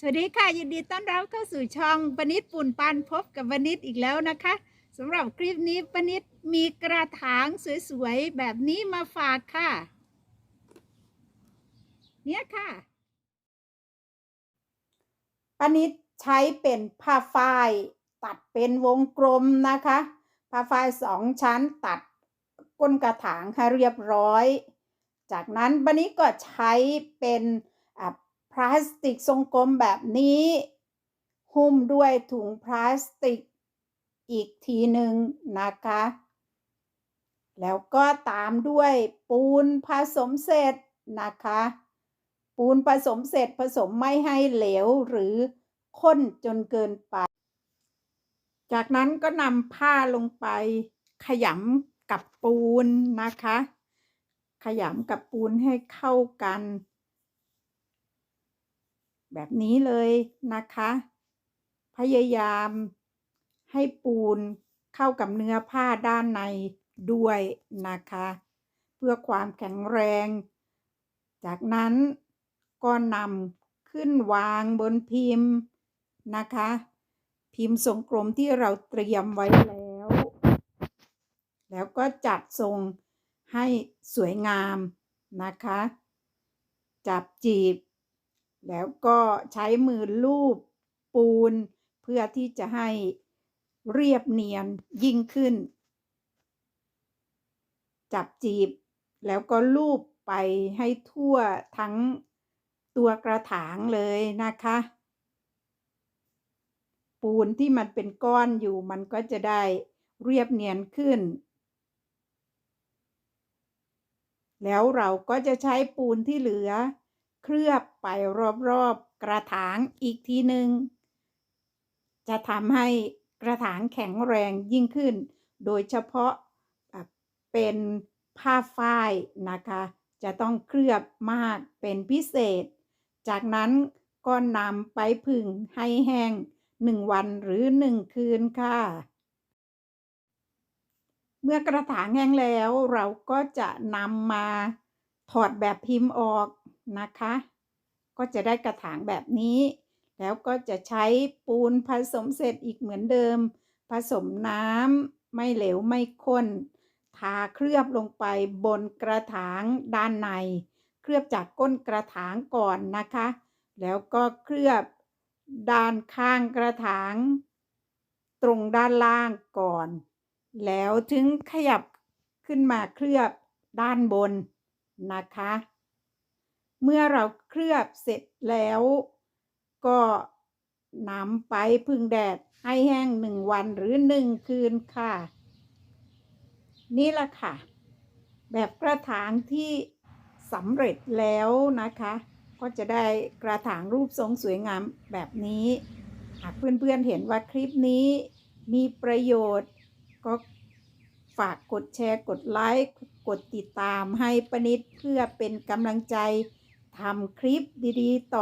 สวัสดีค่ะ ยินดีต้อนรับเข้าสู่ช่องปนิดปุ่นปันพบกับปนิดอีกแล้วนะคะสำหรับคลิปนี้ปนิดมีกระถางสวยๆ แบบนี้มาฝากค่ะ เนี่ยค่ะปนิดใช้เป็นผ้าฝ้ายตัดเป็นวงกลมนะคะผ้าฝ้ายสองชั้นตัดก้นกระถางให้เรียบร้อย จากนั้นปนิดก็ใช้เป็นอะ พลาสติกทรงกลมแบบนี้ หุ้มด้วยถุงพลาสติกอีกทีหนึ่งนะคะ แล้วก็ตามด้วยปูนผสมเสร็จนะคะ ปูนผสมเสร็จผสมไม่ให้เหลวหรือข้นจนเกินไป จากนั้นก็นำผ้าลงไป ขยำกับปูนนะคะ ขยำกับปูนให้เข้ากัน แบบนี้เลยนะคะ พยายามให้ปูนเข้ากับเนื้อผ้าด้านในด้วยนะคะ เพื่อความแข็งแรง จากนั้นก็นำขึ้นวางบนพิมพ์นะคะ พิมพ์ทรงกลมที่เราเตรียมไว้แล้ว แล้วก็จัดทรงให้สวยงามนะคะ จับจีบ แล้วก็ใช้มือลูบปูน เพื่อที่จะให้เรียบเนียนยิ่งขึ้น จับจีบแล้วก็ลูบไปให้ทั่วทั้งตัวกระถางเลยนะคะ ปูนที่มันเป็นก้อนอยู่มันก็จะได้เรียบเนียนขึ้น แล้วเราก็จะใช้ปูนที่เหลือ เคลือบไปรอบๆกระถางอีกทีหนึ่งจะทำให้กระถางแข็งแรงยิ่งขึ้น โดยเฉพาะเป็นผ้าฝ้ายนะคะ จะต้องเคลือบมากเป็นพิเศษ จากนั้นก็นำไปผึ่งให้แห้งหนึ่งวันหรือหนึ่งคืนค่ะ เมื่อกระถางแห้งแล้วเราก็จะนำมาถอดแบบพิมพ์ออก นะคะ ก็จะได้กระถางแบบนี้ แล้วก็จะใช้ปูนผสมเสร็จอีกเหมือนเดิม ผสมน้ำไม่เหลวไม่ข้น ทาเคลือบลงไปบนกระถางด้านใน เคลือบจากก้นกระถางก่อนนะคะ แล้วก็เคลือบด้านข้างกระถาง ตรงด้านล่างก่อน แล้วถึงขยับขึ้นมาเคลือบด้านบนนะคะ เมื่อเราเคลือบเสร็จแล้ว ก็นำไปพึ่งแดดให้แห้งหนึ่งวันหรือหนึ่งคืนค่ะ นี่แหละค่ะ แบบกระถางที่สำเร็จแล้วนะคะ ก็จะได้กระถางรูปทรงสวยงามแบบนี้ หากเพื่อนๆเห็นว่าคลิปนี้มีประโยชน์ก็ฝากกดแชร์กดไลค์ กดติดตามให้ปนิดเพื่อเป็นกำลังใจ ทำคลิปดีๆ ต่อ